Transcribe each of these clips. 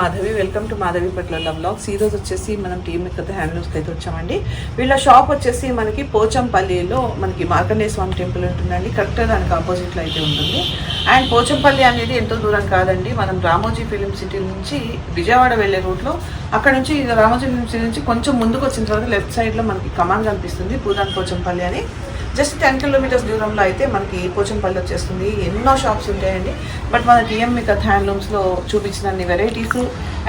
Madhavi. Welcome to Madhavi పట్ల blogs ఈ రోజు వచ్చేసి మనం టీం కథ హ్యాండ్లూమ్స్కి అయితే వచ్చామండి. వీళ్ళ షాప్ వచ్చేసి మనకి పోచంపల్లిలో మనకి మార్కండేయ స్వామి టెంపుల్ ఉంటుందండి. కరెక్ట్ దానికి ఆపోజిట్లో అయితే ఉంటుంది. అండ్ పోచంపల్లి అనేది ఎంతో దూరం కాదండి. మనం రామోజీ ఫిలిం సిటీ నుంచి విజయవాడ వెళ్ళే రూట్లో అక్కడ నుంచి రామోజీ ఫిలిం సిటీ నుంచి కొంచెం ముందుకు వచ్చిన తర్వాత లెఫ్ట్ సైడ్లో మనకి కమాన్ కనిపిస్తుంది. పూదాన్ పోచంపల్లి అని. జస్ట్ టెన్ కిలోమీటర్స్ దూరంలో అయితే మనకి పోచంపల్లి వచ్చేస్తుంది. ఎన్నో షాప్స్ ఉంటాయండి. బట్ మన టీఎం కథ హ్యాండ్లూమ్స్లో చూపించినన్ని వెరైటీస్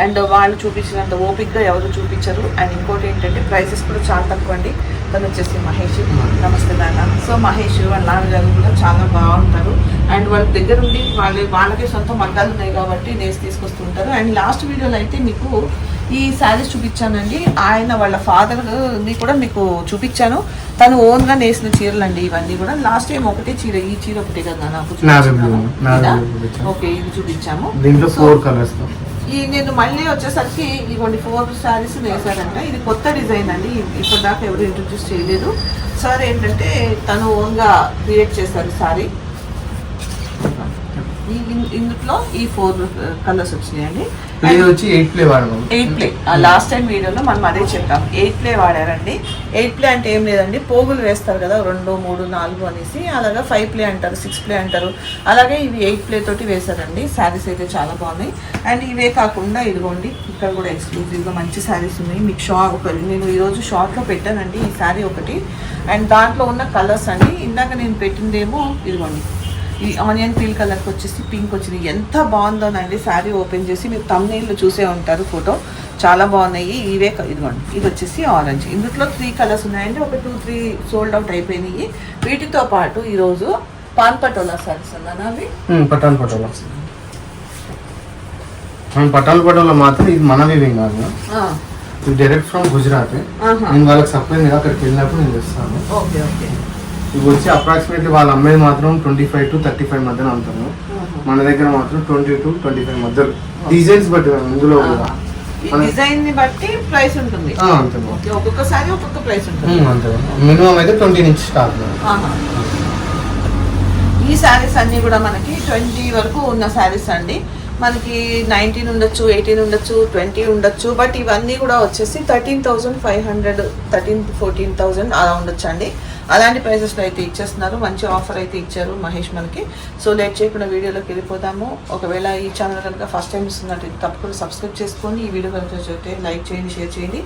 అండ్ వాళ్ళు చూపించినంత ఓపిక్గా ఎవరు చూపించరు. అండ్ ఇంకోటి ఏంటంటే ప్రైసెస్ కూడా చాలా తక్కువ అండి తను వచ్చేసి మహేష్. నమస్తే నాన్న. సో మహేష్ వాళ్ళ నాన్నగారు కూడా చాలా బాగుంటారు. అండ్ వాళ్ళ దగ్గర ఉండి వాళ్ళ వాళ్ళకి సొంత మగ్గాలు ఉన్నాయి కాబట్టి నేసి తీసుకొస్తుంటారు. అండ్ లాస్ట్ వీడియోలో అయితే మీకు ఈ శారీస్ చూపించానండి. ఆయన వాళ్ళ ఫాదర్ని కూడా మీకు చూపించాను. తను ఓన్గా నేసిన చీరలు అండి ఇవన్నీ కూడా. లాస్ట్ టైం ఒకటే చీర ఈ చీర ఒకటే కదా నాకు. ఓకే ఇది చూపించాము. దీంట్లో So, ఫోర్ కలర్స్ ఈ నేను మళ్ళీ వచ్చేసరికి ఇవ్వండి ఫోర్ శారీస్ వేశారంట ఇది కొత్త డిజైన్ అండి. ఇప్పటిదాకా ఎవరు ఇంట్రొడ్యూస్ చేయలేదు. సార్ ఏంటంటే తను ఓన్గా క్రియేట్ చేశారు సారీ. ఇందులో ఈ ఫోర్ కలర్స్ వచ్చినాయండి. ప్లే వచ్చి ఎయిట్ ప్లే వాడదాం ఎయిట్ ప్లే లాస్ట్ టైం వీడియోలో మనం అదే చెప్పాం. ఎయిట్ ప్లే వాడారండి. ఎయిట్ ప్లే అంటే ఏం లేదండి. పోగులు వేస్తారు కదా రెండు మూడు నాలుగు అనేసి అలాగా ఫైవ్ ప్లే అంటారు సిక్స్ ప్లే అంటారు. అలాగే ఇవి ఎయిట్ ప్లే తోటి వేశారండి. శారీస్ అయితే చాలా బాగున్నాయి. అండ్ ఇవే కాకుండా ఇదిగోండి ఇక్కడ కూడా ఎక్స్క్లూజివ్గా మంచి శారీస్ ఉన్నాయి. మీకు షా ఒక నేను ఈరోజు షార్ట్లో పెట్టానండి ఈ శారీ ఒకటి. అండ్ దాంట్లో ఉన్న కలర్స్ అండి. ఇందాక నేను పెట్టిందేమో ఇదిగోండి. ఈ ఆనియన్ పీల్ కలర్కి వచ్చేసి పింక్ వచ్చింది. ఎంత బాగుందోనండి శారీ ఓపెన్ చేసి మీరు తమ్నైల్లో చూసే ఉంటారు ఫోటో. చాలా బాగున్నాయి. ఇవే ఇదిగోండి. ఇది వచ్చేసి ఆరెంజ్. ఇందులో త్రీ కలర్స్ ఉన్నాయండి. ఒక టూ త్రీ సోల్డ్ అవుట్ అయిపోయినాయి. వీటితో పాటు ఈరోజు పాన్ పటోలా సారీస్ అన్నాను అవి? పటాన్ పటోలా. పటాన్ పటోలా మాత్రం ఇది మన వివింగ్ కాదు. ఇది డైరెక్ట్ ఫ్రమ్ గుజరాత్. నేను వాళ్ళకి సప్లై అక్కడికి వెళ్ళినప్పుడు నేను తెస్తాను. Okay okay. ఇవి వచ్చి అప్రాక్సిమేట్లీ వాళ్ళ అమ్మాయి మాత్రం twenty five to thirty five మధ్యన ఆహా. మన దగ్గర మాత్రం ట్వంటీ టు ట్వంటీ ఫైవ్ మధ్యలో డిజైన్స్ బట్టి ఇందులో కూడా. డిజైన్ని బట్టి ప్రైస్ ఉంటుంది. ఒక్కొక్కసారి ఒక్కొక్క ప్రైస్ ఉంటుంది. ఉమ్, అంతే మినిమం అయితే ట్వంటీ నుంచి స్టార్ట్. ఈ శారీస్ అన్నీ కూడా మనకి ట్వంటీ వరకు ఉన్న శారీస్ అండి. మనకి నైన్టీన్ ఉండొచ్చు ఎయిటీన్ ఉండొచ్చు ట్వంటీ ఉండొచ్చు బట్ ఇవన్నీ కూడా వచ్చేసి thirteen thousand five hundred thirteen fourteen thousand అలా ఉండొచ్చు అండి అలాంటి ప్రైజెస్లో అయితే ఇచ్చేస్తున్నారు. మంచి ఆఫర్ అయితే ఇచ్చారు మహేష్ మనకి. సో లేట్ చేయకుండా వీడియోలోకి వెళ్ళిపోదాము. ఒకవేళ ఈ ఛానల్ కనుక ఫస్ట్ టైం ఇస్తున్నట్టు తప్పకుండా సబ్స్క్రైబ్ చేసుకొని ఈ వీడియో కనుక చూస్తే లైక్ చేయండి షేర్ చేయండి.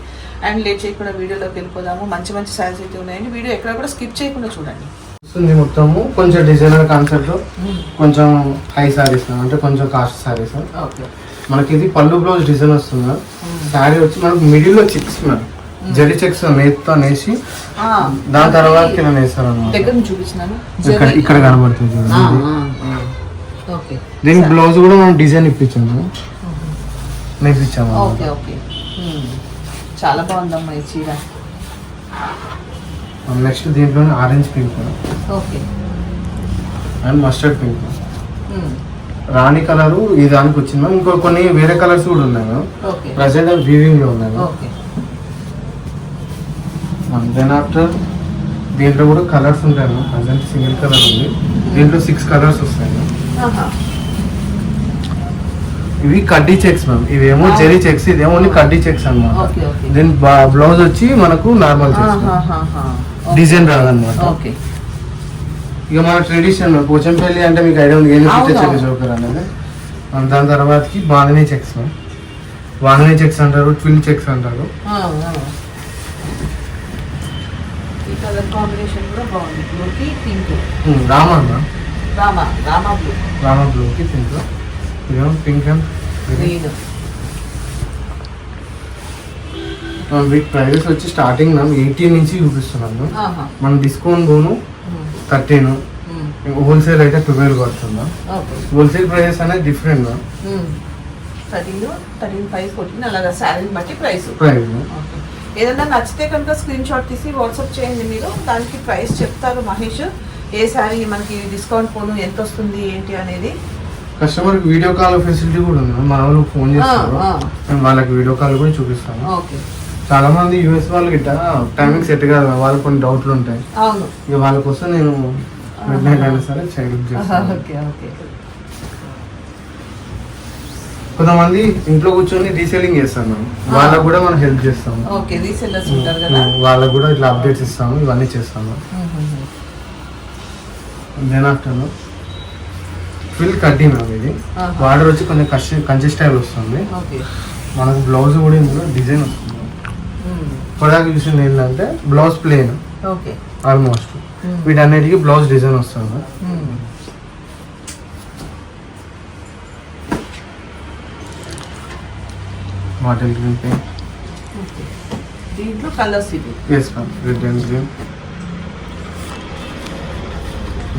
అండ్ లేట్ చేయకుండా వీడియోలోకి వెళ్ళిపోదాము. మంచి మంచి శారీస్ అయితే ఉన్నాయండి. వీడియో ఎక్కడ కూడా స్కిప్ చేయకుండా చూడండి. వస్తుంది మొత్తము. కొంచెం డిజైనర్ కాన్సెప్ట్ కొంచెం హై సారీస్ అంటే కొంచెం కాస్ట్ సారీస్ ఓకే మనకి ఇది పళ్ళు బ్లౌజ్ డిజైన్ వస్తుంది శారీ వచ్చి మనకు మిడిల్లో చెక్స్ మేడం. జరి చెక్స్ నేత్తో నేసి దాని తర్వాత ఇక్కడ ఇక్కడ కనబడుతుంది దీనికి బ్లౌజ్ కూడా మనం డిజైన్ ఇప్పించాము నేర్పించాము ఓకే. Okay um. చాలా బాగుందమ్మా ఈ చీర. నెక్స్ట్ దీంట్లోనే orange pink. Okay. And mustard pink. Rani colour ఈ దానికి వచ్చింది మ్యామ్. ఇంకో కొన్ని వేరే కలర్స్ కూడా ఉన్నాయి మ్యామ్. ప్రజెంట్ వీవింగ్లో ఉన్నాయి మ్యామ్. దెన్ ఆఫ్టర్ దీంట్లో కూడా కలర్స్ ఉంటాయి మ్యామ్. ప్రజెంట్ సింగిల్ కలర్ ఉంది. దీంట్లో సిక్స్ కలర్స్ వస్తాయి మ్యామ్. ఇవి కడ్డీ చెక్స్ మ్యామ్ ఇవేమో. జెరీ చెక్స్ ఇదేమో ఓన్లీ కడ్డీ చెక్స్ అనమాట దీని బ్లౌజ్ వచ్చి మనకు నార్మల్ చెక్స్. డిజైన్ రాదన్నమాట. ఓకే. ఇక మన ట్రెడిషన్ పోచంపల్లి అంటే మీకు ఐడియా ఉంది ఏం చెక్. జోకర్ అనేది. దాని తర్వాతకి bandhani checks ma'am bandhani checks అంటారు ట్విల్ చెక్స్ అంటారు. రామ అన్న రామా రామా బ్లూ రామ బ్లూకి పింక్. ఇదేమో పింక్ అండ్ వీటి ప్రైజెస్ వచ్చి స్టార్టింగ్ మ్యామ్ ఎయిటీన్ నుంచి చూపిస్తున్నాను. మన డిస్కౌంట్ పోను. థర్టీన్. హోల్సేల్ అయితే ట్వెల్వ్ పడుతుందా హోల్సేల్ ప్రైజెస్ అనేది different ma'am thirteen thirteen five fourteen అలాగా శారీని బట్టి ప్రైస్ ప్రైస్ ఏదైనా నచ్చితే కనుక స్క్రీన్ షాట్ తీసి వాట్సాప్ చేయండి మీరు. దానికి ప్రైస్ చెప్తారు మహేష్. ఏ శారీ మనకి డిస్కౌంట్ పోను ఎంత వస్తుంది ఏంటి అనేది. కస్టమర్ వీడియో కాల్ ఫెసిలిటీ కూడా ఉంది. మన వాళ్ళు ఫోన్ చేస్తారు. మేము వాళ్ళకి వీడియో కాల్ కూడా చూపిస్తాము. ఓకే. చాలా మంది యూఎస్ వాళ్ళు గిట్ట టైమింగ్ సెట్ కాదు. వాళ్ళకి కొన్ని డౌట్లు ఉంటాయి. ఇక వాళ్ళ కోసం నేను మిడ్ నైట్ అయినా సరే చెక్ చేస్తాను. కొంతమంది ఇంట్లో కూర్చొని రీసేలింగ్ చేస్తాం మేము వాళ్ళకు కూడా మనం హెల్ప్ చేస్తాము. వాళ్ళకు కూడా ఇట్లా అప్డేట్స్ ఇస్తాము. ఇవన్నీ చేస్తాము. Then after fill cutting ma'am ఇది. బార్డర్ వచ్చి కొంచెం కష్ట కంచి స్టైల్ వస్తుంది. మనకు బ్లౌజ్ కూడా ఇందులో డిజైన్ వస్తుంది ఇప్పటిదాకా చూసింది ఏంటంటే బ్లౌజ్ ప్లేన్. ఓకే. ఆల్మోస్ట్. వీటన్నిటికీ బ్లౌజ్ డిజైన్ వస్తుంది బాటిల్ గ్రీన్ పెయింట్. ఓకే. దీంట్లో కలర్స్ ఇవి. Yes ma'am red and green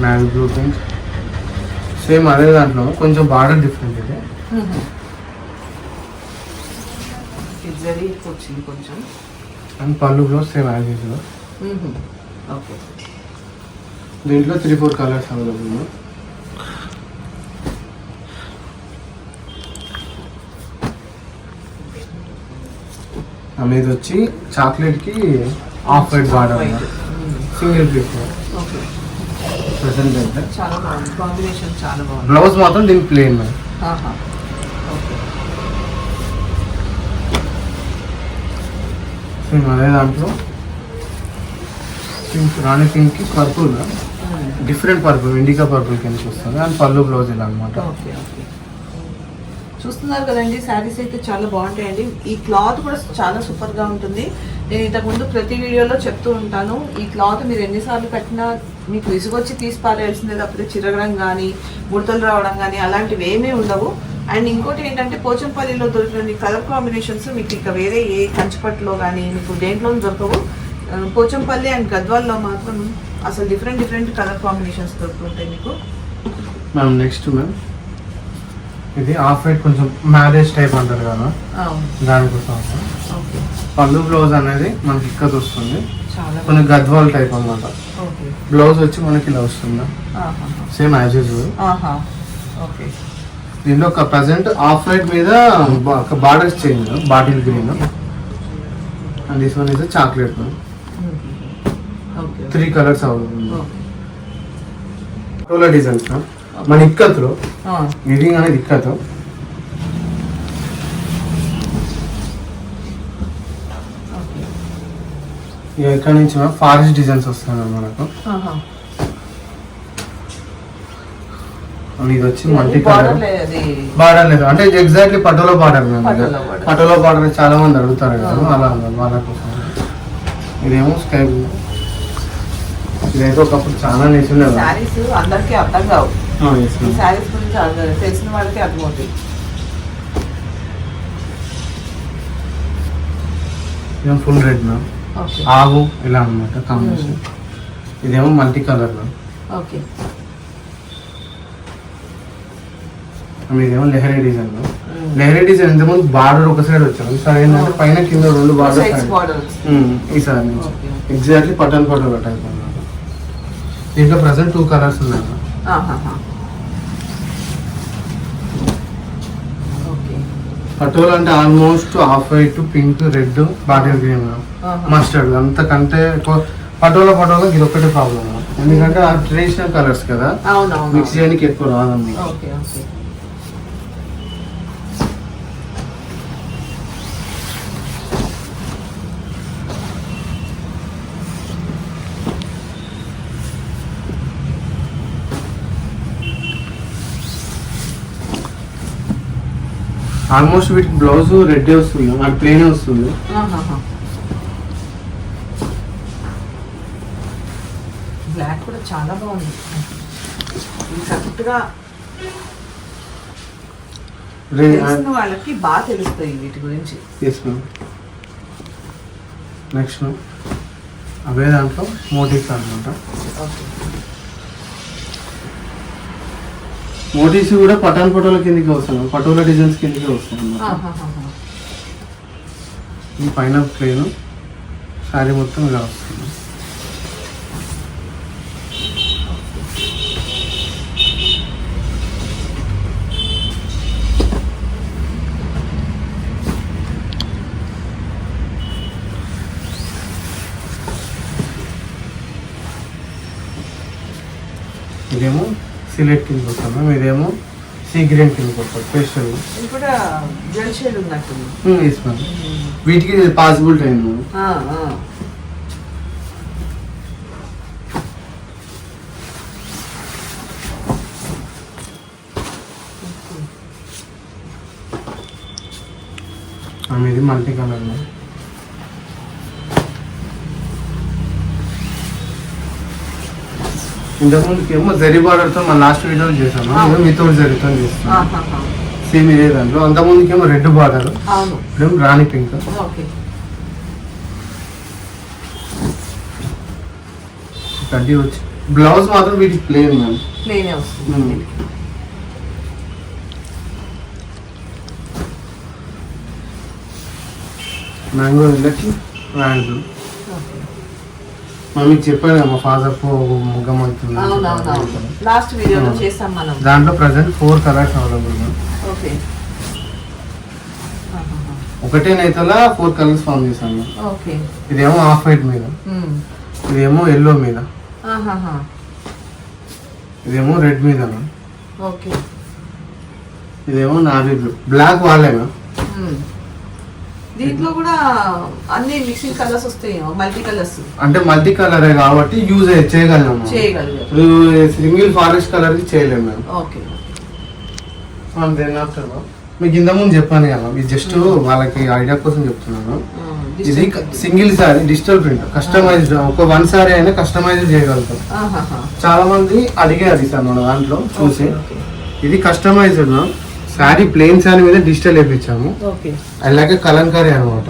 navy blue pink same అదే దాంట్లో కొంచెం బార్డర్ డిఫరెంట్ ఇది. జరీ వచ్చింది కొంచెం. అండ్ పళ్ళు blouse same as usual okay. దీంట్లో త్రీ ఫోర్ కలర్స్ అవైలబుల్ అనేది వచ్చి చాక్లెట్కి off white border single piece okay. Present అయితే. చాలా బాగుంది. కాంబినేషన్ చాలా బాగుంది. బ్లౌజ్ మాత్రం దీనికి ప్లేన్ ఆహా. ఓకే. సేమ్ అదే దాంట్లో పింక్ రాణి పింక్కి పర్పుల్ డిఫరెంట్ పర్పుల్ ఇండికా పర్పుల్ కింద వస్తుంది. అండ్ పళ్ళు బ్లౌజ్ ఇలా అనమాట ఓకే ఓకే. చూస్తున్నారు కదండి శారీస్ అయితే చాలా బాగుంటాయండి. ఈ క్లాత్ కూడా చాలా సూపర్గా ఉంటుంది. నేను ఇంతకుముందు ప్రతి వీడియోలో చెప్తూ ఉంటాను ఈ క్లాత్ మీరు ఎన్నిసార్లు కట్టినా మీకు విసుగొచ్చి తీసి పారేయాల్సిందే తప్పితే చిరగడం కానీ ముడతలు రావడం కానీ అలాంటివి ఏమీ ఉండవు. అండ్ ఇంకోటి ఏంటంటే పోచంపల్లిలో దొరికిన కలర్ కాంబినేషన్స్ మీకు ఇక వేరే ఏ కంచిపట్టులో కానీ మీకు దేంట్లో దొరకవు. పోచంపల్లి అండ్ గద్వాల్లో మాత్రం అసలు డిఫరెంట్ డిఫరెంట్ కలర్ కాంబినేషన్స్ దొరుకుతుంటాయి మీకు. Ma'am next ma'am. ఇది ఆఫ్ వైట్ కొంచెం మ్యారేజ్ టైప్ అంటారు కదా దానికోసం. ఓకే. పళ్ళు బ్లౌజ్ అనేది మనకి ఇక్కత వస్తుంది కొన్ని గద్వాల్ టైప్ అన్నమాట. ఓకే. బ్లౌజ్ వచ్చి మనకి ఇలా వస్తుంది. సేమ్ యాజ్ యూజువల్ దీనిలో ఒక ప్రజెంట్ ఆఫ్ వైట్ మీద ఒక borders change bottle green and this one is chocolate three colours అవుతుంది టోలా డిజైన్స్ మన ఇక్కత్లో ఇది అనేది ఇక్కత్ ఓకే ఇక ఇక్కడ నుంచి ఫారెస్ట్ డిజైన్స్ వస్తాయి మనకు. ఇది వచ్చి మల్టీ కలర్. బార్డర్ లేదు. అంటే exactly patola border patola border చాలా మంది అడుగుతారు కదా. అలా వాళ్ళ కోసం. ఇదేమో స్కై బ్లూ. ఇదైతే ఒకప్పుడు చాలా నేర్చుకునే శారీస్ అందరికీ అర్థం కావు. శారీస్ గురించి తెలిసిన వాళ్ళకి అర్థమవుతాయి. Full red ma'am. ఆవు ఇలా అనమాట కాంబినేషన్. ఇదేమో మల్టీ కలర్ మ్యామ్ ఓకే ఇదేమో lehari design ma'am um. Lehari design ఇంతకుముందు బార్డర్ ఒక సైడ్ వచ్చారు ఈసారి ఏంటంటే పైన కింద రెండు బార్డర్. ఈసారి నుంచి. ఎగ్జాక్ట్లీ పటన్ టైప్ అన్నమాట. దీంట్లో ప్రజెంట్ టూ కలర్స్ ఉన్నాయి. పటోలా అంటే almost off white pink red bottle green. Mustard అంతకంటే పటోలా పటోలా ఇది ఒకటే ప్రాబ్లం ఎందుకంటే ఆ ట్రెడిషనల్ కలర్స్ కదా. మిక్స్ చేయడానికి ఎక్కువ ఓకే ఆల్మోస్ట్ వీటికి బ్లౌజ్ రెడ్ వస్తుంది. అది ప్లెయిన్ వస్తుంది. కూడా చాలా బాగుంది. కరెక్ట్గా తెలిసిన వాళ్ళకి బాగా తెలుస్తాయి వీటి గురించి. నెక్స్ట్ అవే దాంట్లో మోటివ్స్ అనమాట ఓకే. మోటివ్స్ కూడా పటాన్ పటోల కిందకి వస్తాయి పటోలా డిజైన్స్ కిందకి ఆహాహాహా. ఈ పైన ప్లేన్ శారీ మొత్తం ఇలా వస్తుంది ఇదేమో సిలెట్ కింద వస్తాం మ్యామ్. ఇదేమో సీ గ్రీన్ కింద ఎస్ మ్యామ్ వీటికి ఆ. ఆమె ఇది మల్టీ కలర్ ఇంతకుముందుకి ఏమో జరీ బార్డర్తో మన లాస్ట్ వీడియోలో చేసాము అవును. వితౌట్ జరీతో చేస్తాం. సేమ్ ఇదే దాంట్లో. అంతకుముందుకి ఏమో రెడ్ బార్డర్ ఇప్పుడేమో రాణి పింక్ ఓకే. కడ్డీ వచ్చి. బ్లౌజ్ మాత్రం వీటికి ప్లేన్ మ్యామ్. ప్లేనే వస్తుంది. Mango okay. మనం మీకు చెప్పాను మా ఫాదర్ ముగ్గం అవుతుంది అవునవునవును. లాస్ట్ వీడియోలో ఆ. చేసాం మనం. దాంట్లో present four colours available okay. ఒకటే నేతలా ఫోర్ కలర్స్ ఫామ్ చేశాను. ఓకే. ఇదేమో ఆఫ్ వైట్ మీద. మ్మ్. ఇదేమో ఎల్లో మీద. ఇదేమో రెడ్ మీద. ఓకే. ఇదేమో నావీ బ్లూ బ్లాక్ వాళ్ళే మ్యామ్ మ్మ్. దీంట్లో కూడా అన్ని మిక్సింగ్ కలర్స్ వస్తాయి మల్టీ కలర్స్. అంటే మల్టీ కలరే కాబట్టి యూజ్ చేయగలం సింగిల్ ఫారెస్ట్ కలర్కి చేయలేము మేము. ఓకే. మీకు ఇంత ముందు చెప్పాను కదా ఇది జస్ట్ వాళ్ళకి ఐడియా కోసం చెప్తున్నాను. ఇది single sari digital print. Customized ఒక వన్ సారీ అయినా కస్టమైజ్ చేయగలుగుతాం. చాలా మంది అడిగారు సార్ మన దాంట్లో చూసి. ఇది కస్టమైజ్డ్ శారీ ప్లెయిన్ శారీ మీద డిజిటల్ వేయించాము ఓకే. అలాగే కలంకారీ అనమాట.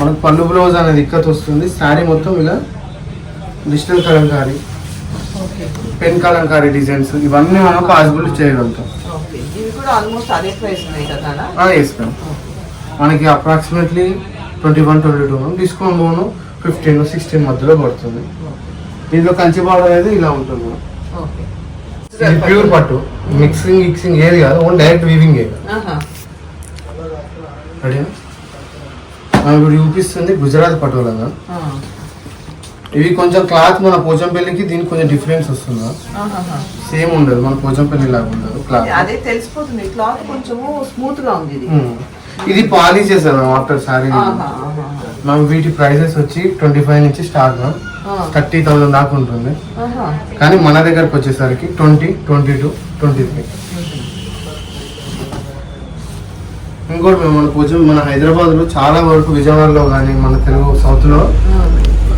మనకు పళ్ళు బ్లౌజ్ అనేది ఇక్కత్ వస్తుంది. శారీ మొత్తం ఇలా digital kalamkari pen kalamkari designs ఇవన్నీ మనం పాసిబుల్ చేయగలుగుతాం. ఎస్ మ్యామ్ మనకి approximately twenty one twenty two discount పోను ఫిఫ్టీన్ సిక్స్టీన్ మధ్యలో పడుతుంది. దీంట్లో కంచి బార్డర్ అయితే ఇలా ఉంటుంది మేడం. ప్యూర్ పట్టు మిక్సింగ్ మిక్సింగ్ ఏది కాదు ఓన్ డైరెక్ట్ వీవింగ్ మనం ఇప్పుడు చూపిస్తుంది గుజరాత్. ఆ. ఇవి కొంచెం క్లాత్ మన పోచంపల్లికి దీనికి కొంచెం డిఫరెన్స్ వస్తుంది. సేమ్ ఉండదు మన పోచంపల్లి లాగా ఉండదు క్లాత్ అదే తెలిసిపోతుంది క్లాత్ కొంచెము స్మూత్గా ఉంది ఇది polish ma'am after sari. Ma'am వీటి ప్రైజెస్ వచ్చి ట్వంటీ ఫైవ్ నుంచి స్టార్ట్ మ్యామ్. థర్టీ థౌసండ్ దాకా ఉంటుంది. కానీ మన దగ్గరకు వచ్చేసరికి twenty twenty two twenty three ఇంకోటి మేము మన కొంచెం మన హైదరాబాద్లో చాలా వరకు విజయవాడలో కానీ మన తెలుగు సౌత్లో.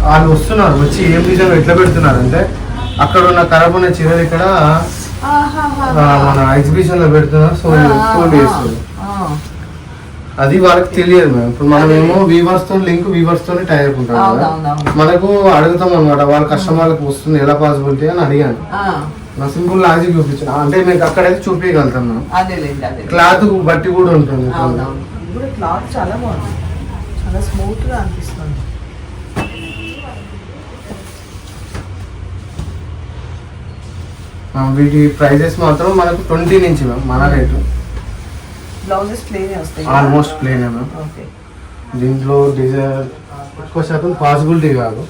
వాళ్ళు వస్తున్నారు వచ్చి ఏం డిజైన్ ఎట్లా పెడుతున్నారు అంటే అక్కడ ఉన్న ఖరాబ్ ఉన్న చీరలు ఇక్కడ మన ఎగ్జిబిషన్లో పెడుతున్నారు సో చేస్తారు ఆ. అది వాళ్ళకి తెలియదు మేము ఇప్పుడు మనమేమో వీవర్స్తో లింక్ వీవర్స్ తోనే టై ఉంటాం కదా. మనకు అడుగుతాం అనమాట వాళ్ళ కస్టమర్లకు వస్తుంది ఎలా పాసిబిలిటీ అని అడిగాను. ఆ. నా సింపుల్ లాజిక్ చూపించాను అంటే మీకు అక్కడైతే చూపించగలుగుతాం మనం క్లాత్ బట్టి కూడా ఉంటుంది. క్లాత్ చాలా బాగుంది. చాలా స్మూత్గా అనిపిస్తుంది. ఆ, వీటి ప్రైజెస్ మాత్రం మనకు ట్వంటీ నుంచి మ్యామ్ మన రేటు బ్లౌజెస్ ప్లేనే వస్తాయి. ఆల్మోస్ట్ ప్లేనే మ్యామ్ ఓకే దీంట్లో డిజైన్ ఎక్కువ శాతం పాసిబిలిటీ కాదు.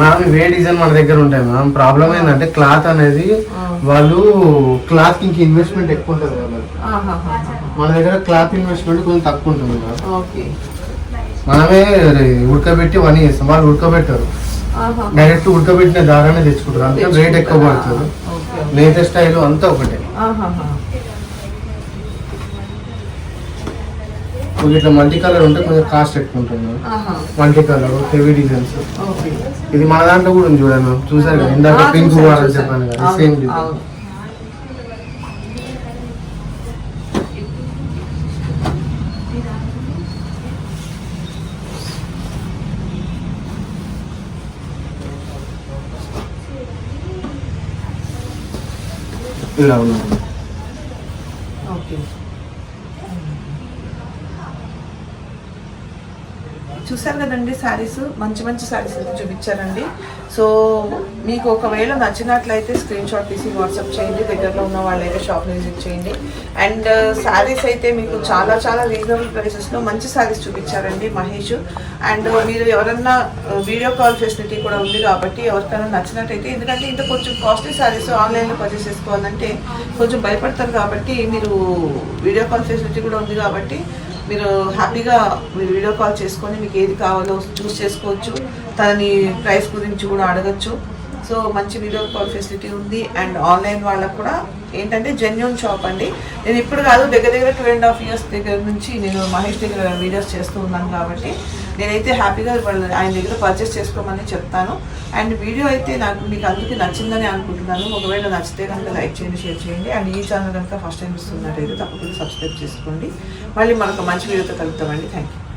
మ్యామ్ ఇవే డిజైన్ మన దగ్గర ఉంటాయి మ్యామ్ ప్రాబ్లం ఏంటంటే క్లాత్ అనేది వాళ్ళు క్లాత్ ఇంక ఇన్వెస్ట్మెంట్ ఎక్కువ ఉంటుంది మన దగ్గర క్లాత్ ఇన్వెస్ట్మెంట్ కొంచెం తక్కువ ఉంటుంది మ్యామ్ ఓకే మనమే ఉడకబెట్టి వన్ చేస్తాం. వాళ్ళు ఉడకబెట్టారు. డైరెక్ట్ ఉడకబెట్టిన దారానే తెచ్చుకుంటారు. అందుకే రేట్ ఎక్కువ పడుతుంది. లేటెస్ట్ స్టైల్ అంతా ఒకటే. ఇట్లా మల్టీ కలర్ ఉంటే కొంచెం కాస్ట్ ఎక్కువ ఉంటుంది. Multi colour heavy designs. ఇది మన దాంట్లో కూడా ఉంది చూడండి చూసారు కదా ఇందాక పింక్ చెప్పాను కదా సేమ్ డిజైన్. ఇలా ఉంది ఓకే చూసారు కదండి శారీస్? మంచి మంచి శారీస్ అయితే చూపించారండి. సో మీకు ఒకవేళ నచ్చినట్లయితే స్క్రీన్ షాట్ తీసి వాట్సాప్ చేయండి. దగ్గరలో ఉన్న వాళ్ళైతే షాప్ని విజిట్ చేయండి. అండ్ uh, శారీస్ అయితే మీకు చాలా చాలా రీజనబుల్ ప్రైసెస్లో మంచి శారీస్ చూపించారండి మహేష్. అండ్ uh, మీరు ఎవరన్నా వీడియో కాల్ ఫెసిలిటీ కూడా ఉంది కాబట్టి ఎవరికైనా నచ్చినట్టయితే ఎందుకంటే ఇంత కొంచెం కాస్ట్లీ శారీస్ ఆన్లైన్లో పర్చేస్ చేసుకోవాలంటే కొంచెం భయపడతారు కాబట్టి మీరు వీడియో కాల్ ఫెసిలిటీ కూడా ఉంది కాబట్టి మీరు హ్యాపీగా మీరు వీడియో కాల్ చేసుకొని మీకు ఏది కావాలో చూస్ చేసుకోవచ్చు. తనని ప్రైస్ గురించి కూడా అడగచ్చు. సో మంచి వీడియో కాల్ ఫెసిలిటీ ఉంది. అండ్ ఆన్లైన్ వాళ్ళకు కూడా ఏంటంటే జెన్యున్ షాప్ అండి. నేను ఇప్పుడు కాదు దగ్గర దగ్గర టూ అండ్ హాఫ్ ఇయర్స్ దగ్గర నుంచి నేను మహేష్ దగ్గర వీడియోస్ చేస్తూ ఉన్నాను కాబట్టి నేనైతే హ్యాపీగా వాళ్ళ ఆయన దగ్గర పర్చేస్ చేసుకోమని చెప్తాను. అండ్ వీడియో అయితే నాకు మీకు అందరికీ నచ్చిందని అనుకుంటున్నాను. ఒకవేళ నచ్చితే కనుక లైక్ చేయండి షేర్ చేయండి. అండ్ ఈ ఛానల్ కనుక ఫస్ట్ టైం ఇస్తున్నట్టయితే తప్పకుండా సబ్స్క్రైబ్ చేసుకోండి. మళ్ళీ మనకు మంచి వీడియోతో కలుగుతామండి థ్యాంక్ యూ